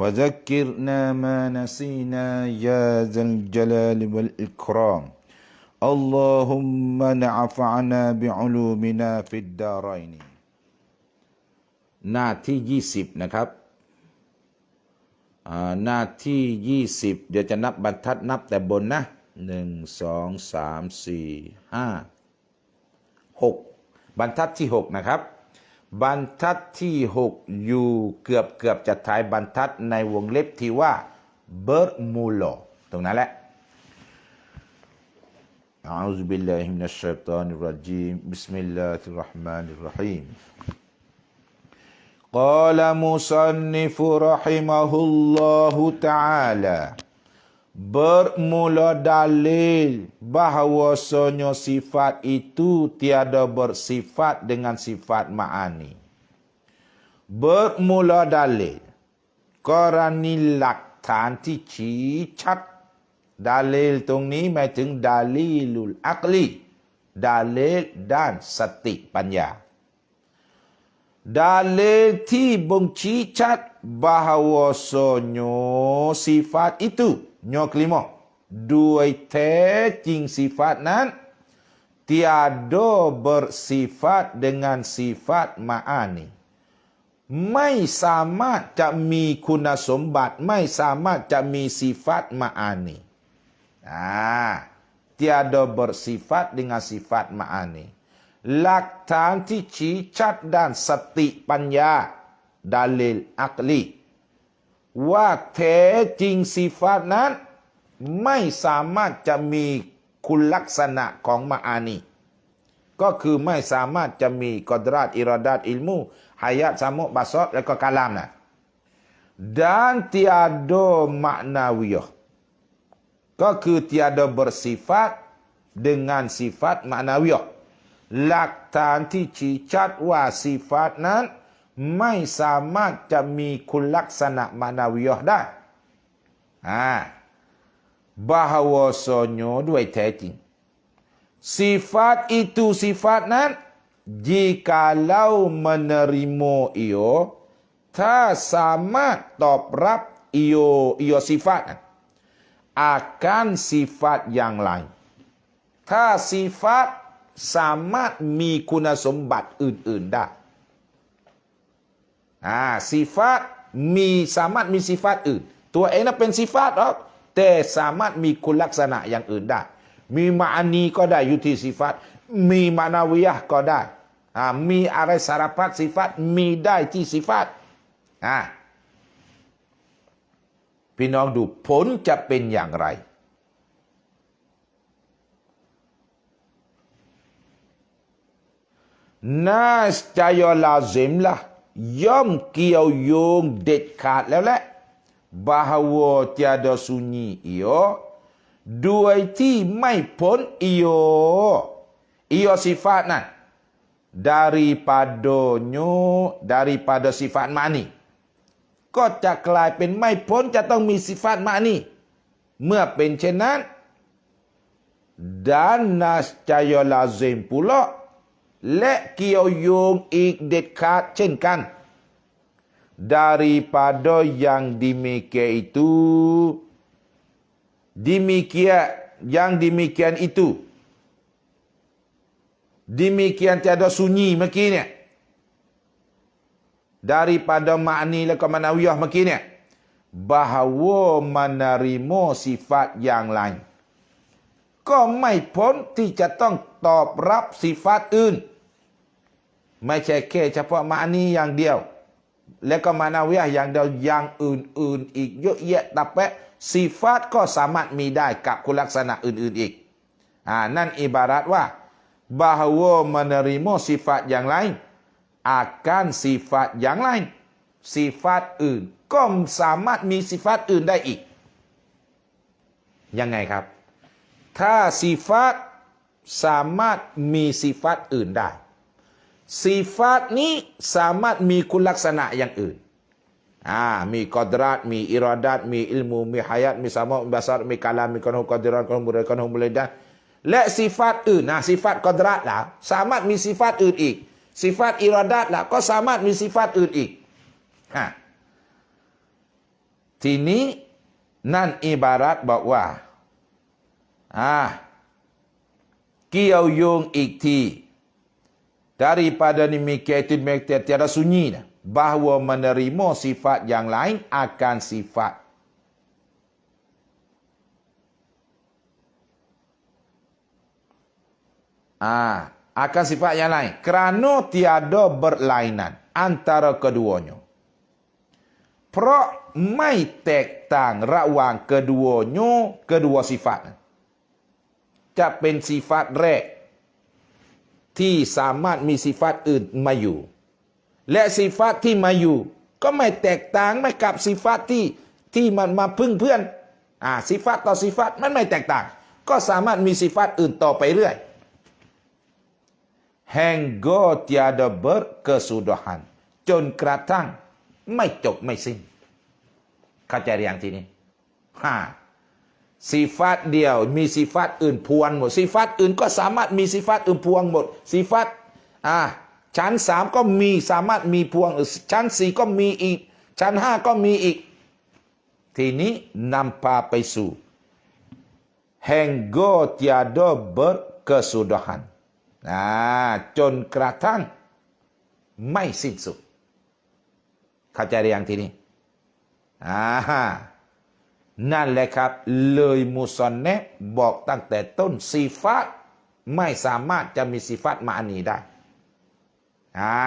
وذكرنا ما نسينا يا ذا الجلال والإكرام اللهم نعفعنا بعلومنا في الدارين หน้าที่ 20 นะครับอ่าหน้าที่ 20 เดี๋ยวจะนับบรรทัดนับแต่บนนะ 1 2 3 4 5 6 บรรทัดที่ 6 นะครับ บรรทัดที่ 6 อยู่เกือบเกือบจะท้ายบรรทัดในวงเล็บที่ว่าเบิร์มูโลตรงนั้นแหละ أعوذ بالله من الشيطان الرجيم بسم الله الرحمن الرحيم قال مصنف رحمه الله تعالى Bermula dalil bahawasanya sifat itu tiada bersifat dengan sifat ma'ani. Bermula dalil kerana หลักฐานที่ชี้ชัดดาเลลตรงนี้หมายถึงดาลีลุลอักลีดาเลลด้านสติปัญญา dalil ที่บ่งชี้ชัด bahawasanya sifat itu ย่อ kelima ด้วยแท้จริงส ifat นั้น tiada bersifat dengan sifat ma'ani ไม่สามารถจะมีคุณสมบัติ ไม่สามารถจะมีสิฟัตมาอานีอ่า tiada bersifat dengan sifat ma'ani หลักฐานที่ชี้ชัดด้านสติปัญญาดาลิลอักลี ว่าแท้จริงสิฟาตนั้น ไม่สามารถจะมีคุณลักษณะของมาอานีก็คือไม่สามารถจะมีกอดราตอิรดาตอิลมูหายะสามุบาซอดและก็กาลามนะ dan tiada maknawiyah ก็คือ tiada bersifat dengan sifat maknawiyah หลักฐานที่ชี้ชัดว่าสิฟาตนั้น ไม่สามารถจะมีคุณลักษณะมานาวิยห์ได้อ่า bahawasanya ด้วยแท้จริง sifat itu sifat นั้น jikalau menerima ia ถ้าสามารถตอบรับ ia ia sifat นั้น akan sifat yang lain ถ้า sifat สามารถมีคุณสมบัติอื่น ๆ ได้ อ่าสิฟาตมีสามารถมีสิฟาตอื่น ตัวเองนั้นเป็นสิฟาตหรอกแต่สามารถมีคุณลักษณะอย่างอื่นได้ มีมาอานีก็ได้อยู่ที่สิฟาตมีมานาวิยะก็ได้อ่ามีอะไรสารพัดสิฟาตมีได้ที่สิฟาตอ่าพี่น้องดูผลจะเป็นอย่างไรน่าจะยอลาซิมละ ย่อมเกี่ยวโยงเด็ดขาดแล้วแหละ bahawa tiada sunyi ia ด้วยที่ไม่พ้น ia ia sifat nan daripadanya daripada sifat mani ก็จะกลายเป็นไม่พ้นจะต้องมีสิฟาตมานี่ เมื่อเป็นเช่นนั้น dan nascaya lazim pula และเกี่ยวโยงอีกเด็ดขาดเช่นกัน daripada yang demikian itu demikian yang demikian itu demikian tiada sunyi เมื่อกี้เนี่ย daripada makni และก็มานาว iyah เมื่อกี้เนี่ย bahawa menerima sifat yang lain ก็ไม่พ้นที่จะต้องตอบรับสิฟาตอื่น ไม่ใช่แค่เฉพาะมานีอย่างเดียว แล้วก็มานาวิยะอย่างเดียวอย่างอื่นๆ อีกเยอะแยะตับแปะสีฟาตก็สามารถมีได้กับคุณลักษณะอื่นๆอีกอ่านั่นอิบารัตว่า bahwa menerima sifat yang lain akan sifat yang lain สิฟัตอื่น ก็สามารถมีสิฟัตอื่นได้อีก ยังไงครับ ถ้าสิฟัตสามารถมีสิฟัตอื่นได้ สิฟัตนี้สามารถ มีคุณลักษณะอย่างอื่นอ่ามีกอดรัตมีอิราดัตมีอิลมูมีฮายาตมีสามะมีบาสารมีกาลามมีกอนฮกอดรัตกอนบุเรกอนฮมุเลดาและสิฟัตอื่นนะสิฟัตกอดรัตล่ะสามารถมีสิฟัตอื่นอีกสิฟัตอิราดัตล่ะก็สามารถมีสิฟัตอื่นอีกฮะทีนี้นั่นอิบารัตบอกว่าอ่าเกี่ยวโยงอีกที daripada demikian itu mereka tiada sunyi dah bahawa menerima sifat yang lain akan sifat ah akan sifat yang lain kerana tiada berlainan antara keduanya เพราะไม่แตกต่างระหว่าง keduanya kedua sifat จะเป็นสิฟัตแรก ที่สามารถมีสิฟัตอื่นมาอยู่ และสิฟัตที่มาอยู่ ก็ไม่แตกต่างไม่กับสิฟัตที่ที่มันมาพึ่งเพื่อนอ่าสิฟัตต่อสิฟัตมันไม่แตกต่าง ก็สามารถมีสิฟัตอื่นต่อไปเรื่อย hingga tiada berkesudahan จนกระทั่งไม่จบไม่สิ้นเข้าใจหรือยังทีนี้ฮ่า สีฟัตเดียว มีสีฟัตอื่นพวงหมดสีฟัตอื่นก็สามารถมีสีฟัตอื่นพวงหมดสีฟัตอ่าชั้นสามก็มีสามารถมีพวงชั้นสี่ก็มีอีก ชั้นห้าก็มีอีก ทีนี้นำพาไปสู่ hingga tiada berkesudahan อ่าจนกระทั่งไม่สิ้นสุด เข้าใจหรือยังทีนี้อ่า นั่นแหละครับ เลยมุสอนเนบอกตั้งแต่ต้นสีฟัตไม่สามารถจะมีสีฟัตมาอันนี้ได้อ่า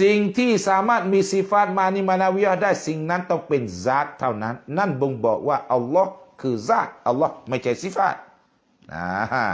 สิ่งที่สามารถมีสีฟัตมานีมานาวิยะห์ได้สิ่งนั้นต้องเป็นซาตเท่านั้น นั่นบ่งบอกว่าอัลลอฮ์คือซาตอัลลอฮ์ไม่ใช่สีฟัตอ่า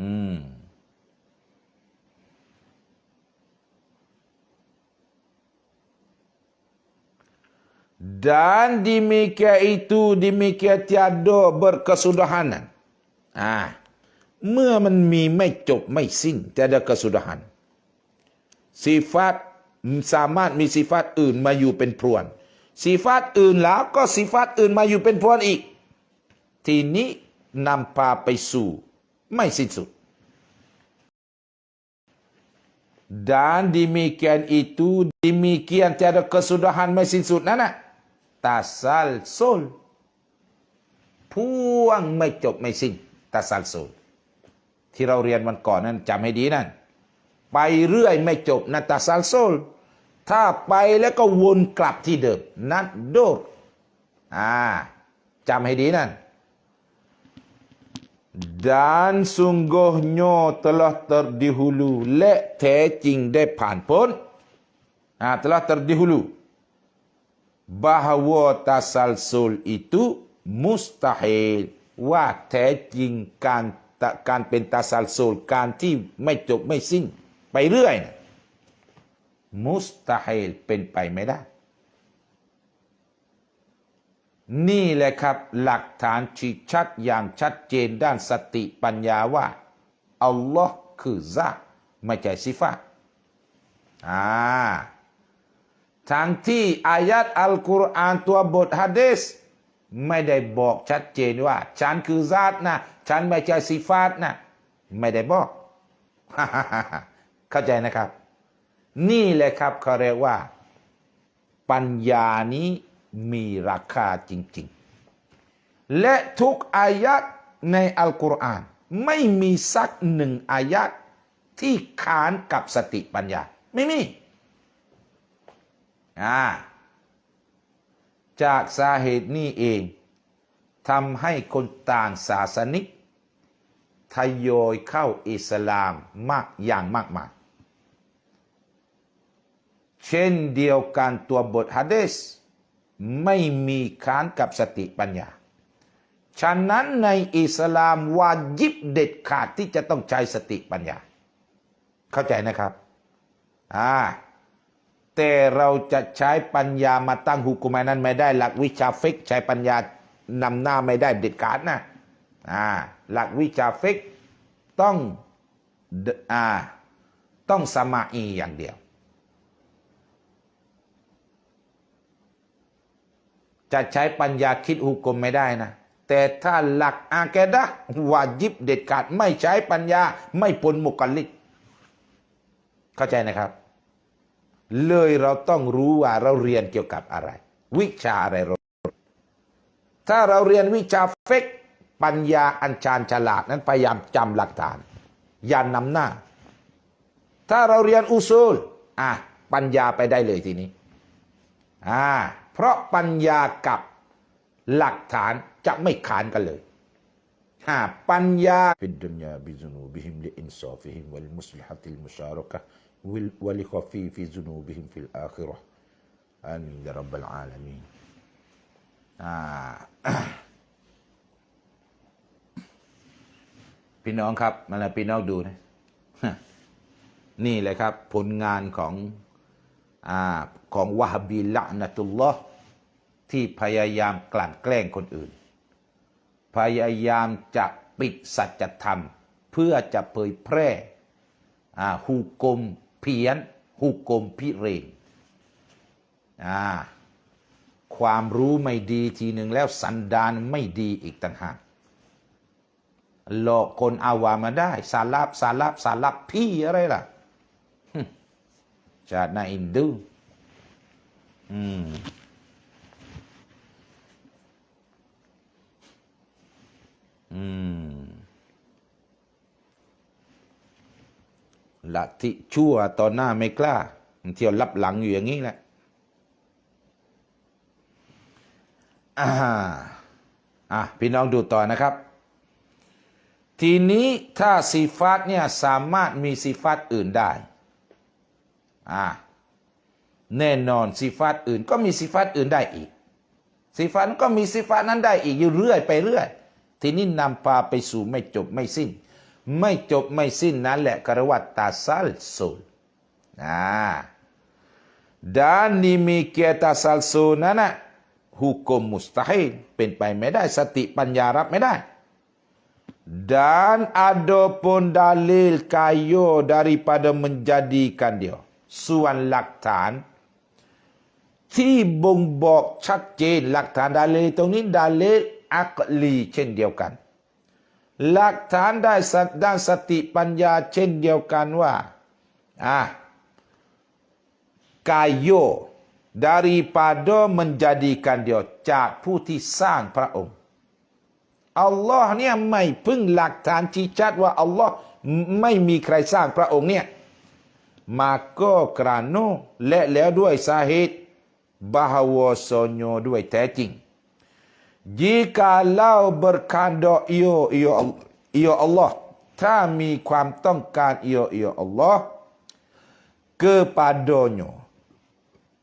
อืม dan demikian itu demikian tiada berkesudahan. Ah, เมื่อมันมีไม่จบไม่สิ้น tiada kesudahan สิฟัตสามารถมีสิฟัตอื่นมาอยู่เป็นพรวนสิฟัตอื่นแล้วก็สิฟัตอื่นมาอยู่เป็นพรวนอีก ทีนี้นำพาไปสู่ ไม่สิ้นสุด dan demikian itu demikian tiada kesudahan ไม่สิ้ นสุดนั่นน่ะ tasal sul พ่วงไม่จบไม่สิ้น tasal sul ที่เราเรียนวันก่อนนั้นจำให้ดีนั่นไปเรื่อยไม่จบนั่น tasal sul ถ้าไปแล้วก็วนกลับที่เดิมนั่นโดดอ่าจำให้ดีนั่น dan sungguhnya telah terdahulu และแท้จริงได้ผ่านพ้นอ่า telah terdahulu bahwa tasalsul itu mustahil ว่าแท้จริงการตะการเป็นตาซัลซูลการที่ไม่จบไม่สิ้น ไปเรื่อยนะมุสตาฮิลเป็นไปไม่ได้ นี่แหละครับหลักฐานชี้ชัดอย่างชัดเจนด้านสติปัญญาว่า อัลลอฮ์คือซาไม่ใช่สิฟาอ่า ทั้งที่อายัดอัลกุรอานตัวบทฮะดีษไม่ได้บอกชัดเจนว่า ฉันคือซาตนะ ฉันไม่ใช่สิฟาตนะ ไม่ได้บอก เข้าใจนะครับ นี่แหละครับเขาเรียกว่า ปัญญานี้มีราคาจริง ๆ และทุกอายัดในอัลกุรอานไม่มีสักหนึ่งอายัดที่ขานกับสติปัญญา ไม่มี อ่าจากสาเหตุนี้เองทำให้คนต่างศาสนิกทยอยเข้าอิสลามมากอย่างมากมาย เช่นเดียวกันตัวบทฮะดีษไม่มีค้านกับสติปัญญา ฉะนั้นในอิสลามวาจิบเด็ดขาดที่จะต้องใช้สติปัญญา เข้าใจนะครับ อ่า แต่เราจะใช้ปัญญามาตั้งหุกุมานั้นไม่ได้หลักวิชาฟิกใช้ปัญญานำหน้าไม่ได้เด็ดขาดนะอ่าหลักวิชาฟิกต้องอ่าต้องสมาอีอย่างเดียว จะใช้ปัญญาคิดหุกกลมไม่ได้นะ แต่ถ้าหลักอาแกดะวาจิบเด็ดขาดไม่ใช้ปัญญาไม่ปนมุกัลลิดเข้าใจนะครับ เลยเราต้องรู้ว่าเราเรียนเกี่ยวกับอะไร วิชาอะไรเราถ้าเราเรียนวิชาเฟกปัญญาอัญชานฉลาดนั้นพยายามจำหลักฐานยันนำหน้า ถ้าเราเรียนอุซูลอะปัญญาไปได้เลยทีนี้อ่าเพราะปัญญากับหลักฐานจะไม่ขานกันเลยหาปัญญาฟิดดุนยาบิซุนูบิฮิมลิอินซอฟิฮิมวัลมุสลิฮัติลมุชารกะ ولخفيف ذنوبهم في الآخرة آمين يا رب العالمين อ่า พี่น้องครับมาแล้วพี่น้องดูนะ นี่เลยครับ ผลงานของอาของวะฮบีละนะตุลลอฮ์ที่พยายามกลั่นแกล้งคนอื่น พยายามจะปิดสัจธรรม เพื่อจะเผยแพร่อ่าหุกกลม เพี้ยนหุกกลมพิเรนอ่าความรู้ไม่ดีทีหนึ่งแล้วสันดานไม่ดีอีกต่างหากหลอกคนอาวามาได้ สาลับสาลับสาลับพี่อะไรล่ะชาตินาอินดูอืมอืม ลัทธิชั่วตอนหน้าไม่กล้ามันเที่ยวรับหลังอยู่อย่างนี้แหละอ่าอะพี่น้องดูต่อนะครับ ทีนี้ถ้าสีฟัตเนี่ยสามารถมีสีฟัตอื่นได้อ่าแน่นอนสีฟัตอื่นก็มีสีฟัตอื่นได้อีกสีฟัตก็มีสีฟัตนั้นได้อีกอยู่เรื่อยไปเรื่อย ทีนี้นำพาไปสู่ไม่จบไม่สิ้น ไม่จบไม่สิ้นนั้นแหละกระวัตตาซัลซูลอ่า dan demikian tasalsul นั้นนะหุกมมุสตาฮิลเป็นไปไม่ได้สติปัญญารับไม่ได้ dan adapun dalil kayo daripada menjadikan dia ส่วนหลักฐาน ที่บ่งบอกชัดเจนหลักฐานดาเลลตรงนี้ดาเลลอักลีเช่นเดียวกัน หลักฐานได้สด้านสติปัญญาเช่นเดียวกันว่าอะ kayo daripada menjadikan dia จากผู้ที่สร้างพระองค์อัลลอฮ์เนี่ยไม่พึ่งหลักฐานชี้ชัดว่าอัลลอฮ์ไม่มีใครสร้างพระองค์เนี่ยมาก็กราโนและแล้วด้วยสาเหตุ bahawasanya ด้วยแท้จริง jikalau berkandak iyo iyo iyo Allah ถ้ามีความต้องการ iyo iyo Allah kepadanya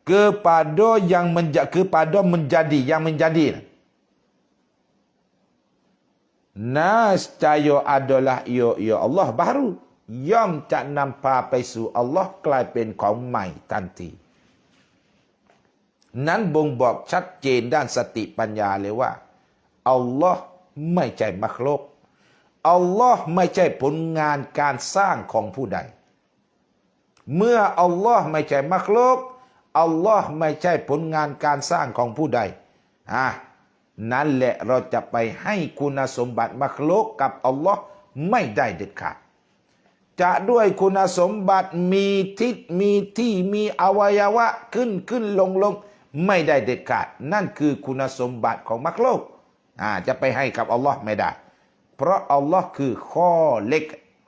kepada yang menjadi kepada menjadi yang menjadi Nascaya adalah ia ia Allah baru yang tak nampak ไปสู่ Allah กลายเป็ นั้นบ่งบอกชัดเจนด้านสติปัญญาเลยว่าอัลลอฮ์ไม่ใช่มักโลกอัลลอฮ์ไม่ใช่ผลงานการสร้างของผู้ใด เมื่ออัลลอฮ์ไม่ใช่มักโลกอัลลอฮ์ไม่ใช่ผลงานการสร้างของผู้ใดอะนั่นแหละเราจะไปให้คุณสมบัติมักโลกกับอัลลอฮ์ไม่ได้เด็ดขาดจะด้วยคุณสมบัติมีทิศมีที่มีอวัยวะขึ้นขึ้นลงลง ไม่ได้เด็ดขาด นั่นคือคุณสมบัติของมักโลกจะไปให้กับอัลลอฮ์ไม่ได้ เพราะอัลลอฮ์คือข้อเล็ก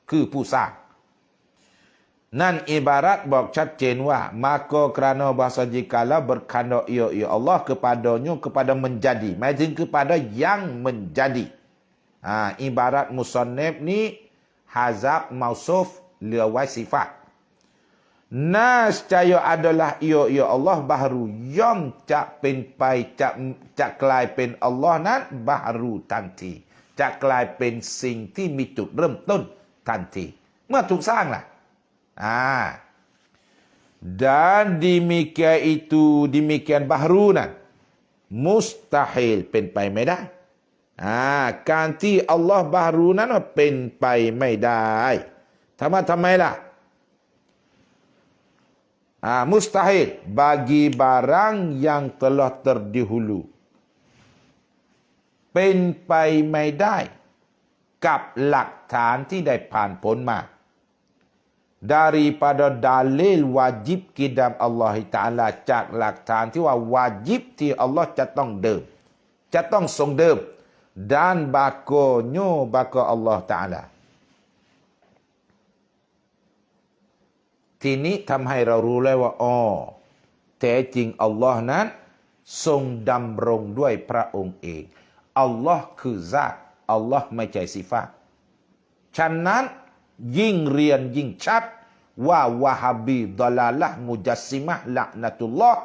คือผู้สร้าง นั่นอิบารัตบอกชัดเจนว่า maka kerana bahasa jikalau berkanda ia ya Allah kepadanya kepada menjadi. Maksudnya kepada yang menjadi. Ha, ibarat musannif ni hazab mausuf liawai sifat. Nascaya adalah ia ya Allah baharu yang cak pen pai cak cak กลายเป็นอัลลอฮ์นั้นบารูทันที จะกลายเป็นสิ่งที่มีจุดเริ่มต้นทันที เมื่อถูกสร้างล่ะ Ah. Dan demikian itu demikian bahrunan mustahil เป็นไปไม่ได้อ่าการที่อัลลอฮ์บารูนั้นเป็นไปไม่ได้ทำไมทำไมล่ะ อ่า mustahil bagi barang yang telah terdahulu เป็นไปไม่ได้ กับหลักฐานที่ได้ผ่านพ้นมา daripada dalil wajib kidam Allah Ta'ala จากหลักฐานที่ว่าวาจิบที่อัลลอฮ์จะต้องเดิม จะต้องทรงเดิม dan bakonyo bako Allah Ta'ala ทีนี้ทำให้เรารู้แล้วว่าอ๋อแท้จริงอัลลอฮ์นั้น ทรงดำรงด้วยพระองค์เองอัลลอฮ์คือซาตอัลลอฮ์ไม่ใช่สิฟาตฉะนั้นยิ่งเรียนยิ่งชัดว่าวะฮบีดลาละมุจัสซิมะละนัตุลลอฮ์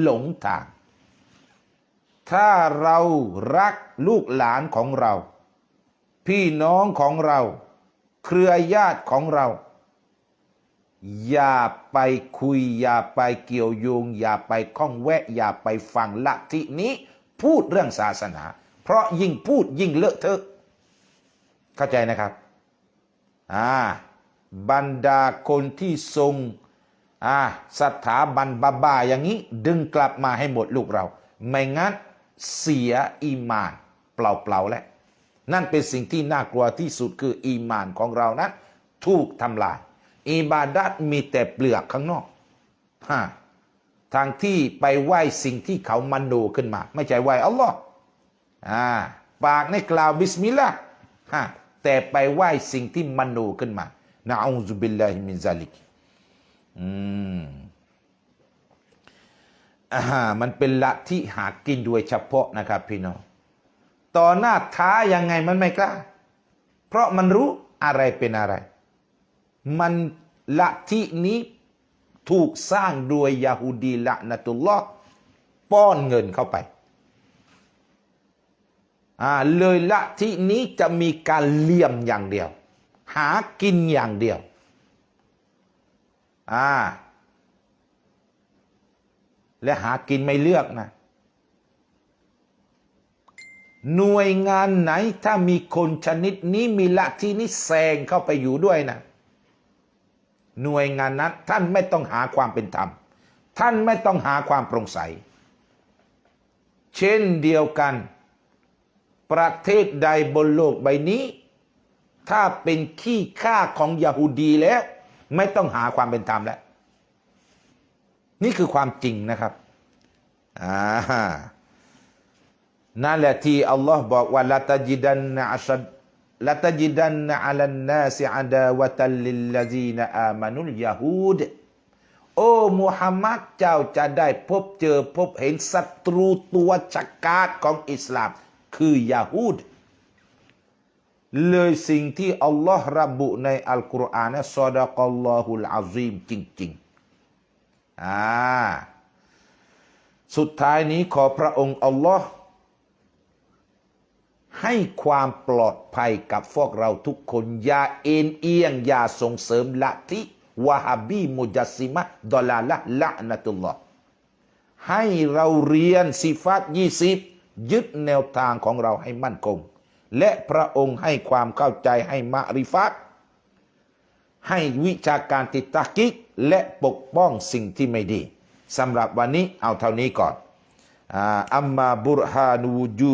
หลงทาง ถ้าเรารักลูกหลานของเรา พี่น้องของเรา เครือญาติของเรา อย่าไปคุย อย่าไปเกี่ยวโยง อย่าไปข้องแวะ อย่าไปฟังลัทธินี้ พูดเรื่องศาสนา เพราะยิ่งพูดยิ่งเลอะเทอะเข้าใจนะครับอ่าบรรดาคนที่ทรงอ่าสถาบันบาบาอย่างนี้ ดึงกลับมาให้หมดลูกเรา ไม่งั้นเสียอีมาน เปล่าๆแล้วนั่นเป็นสิ่งที่น่ากลัวที่สุดคืออีมานของเรานั้นถูกทำลาย อิบาดัตมีแต่เปลือกข้างนอกฮะทางที่ไปไหว้สิ่งที่เขามันโนขึ้นมา ไม่ใช่ไหว้อัลลอฮ์อ่าปากในกล่าวบิสมิลลาห์ฮะแต่ไปไหว้สิ่งที่มันโนขึ้นมานะอูซุบิลลาฮิมินซาลิกอืมอ่ามันเป็นละที่หากินโดยเฉพาะนะครับพี่น้องต่อหน้าท้ายังไงมันไม่กล้า เพราะมันรู้อะไรเป็นอะไร มันละที่นี้ถูกสร้างโดยยาฮูดีละนัตุลลอฮ์ป้อนเงินเข้าไปอ่าเลยละที่นี้จะมีการเลี่ยมอย่างเดียว หากินอย่างเดียวอ่าและหากินไม่เลือกนะ หน่วยงานไหนถ้ามีคนชนิดนี้มีละที่นี้แซงเข้าไปอยู่ด้วยนะ หน่วยงานนั้นท่านไม่ต้องหาความเป็นธรรม ท่านไม่ต้องหาความโปร่งใส เช่นเดียวกัน ประเทศใดบนโลกใบนี้ ถ้าเป็นขี้ข้าของยาฮูดีแล้ว ไม่ต้องหาความเป็นธรรมแล้ว นี่คือความจริงนะครับอ่านั่นแหละที่อัลลอฮ์บอกว่าละตาจิดันนะอัชด ละตจิดันนอัลันนาสิอาดาวะตัลลิลลาซีนอามานุลยาฮูดโอ้มุฮัมมัดเจ้าจะได้พบเจอพบเห็นศัตรูตัวจักาดของอิสลาม คือยาฮูดเลยสิ่งที่อัลลอฮ์ระบุในอัลกุรอานนะซอดะกัลลอฮุลอาซีมจริงๆอ่าสุดท้ายนี้ขอพระองค์อัลลอฮ์ ให้ความปลอดภัยกับพวกเราทุกคน อย่าเอ็นเอียง อย่าส่งเสริมลัทธิวะฮาบีมุจัสซิมะดอลาละละนะตุลลอฮ์ให้เราเรียนสิฟัตยี่สิบยึดแนวทางของเราให้มั่นคง และพระองค์ให้ความเข้าใจให้มะริฟัตให้วิชาการติดตะกิกและปกป้องสิ่งที่ไม่ดีสำหรับวันนี้เอาเท่านี้ก่อน อัมมาบุรฮานูจู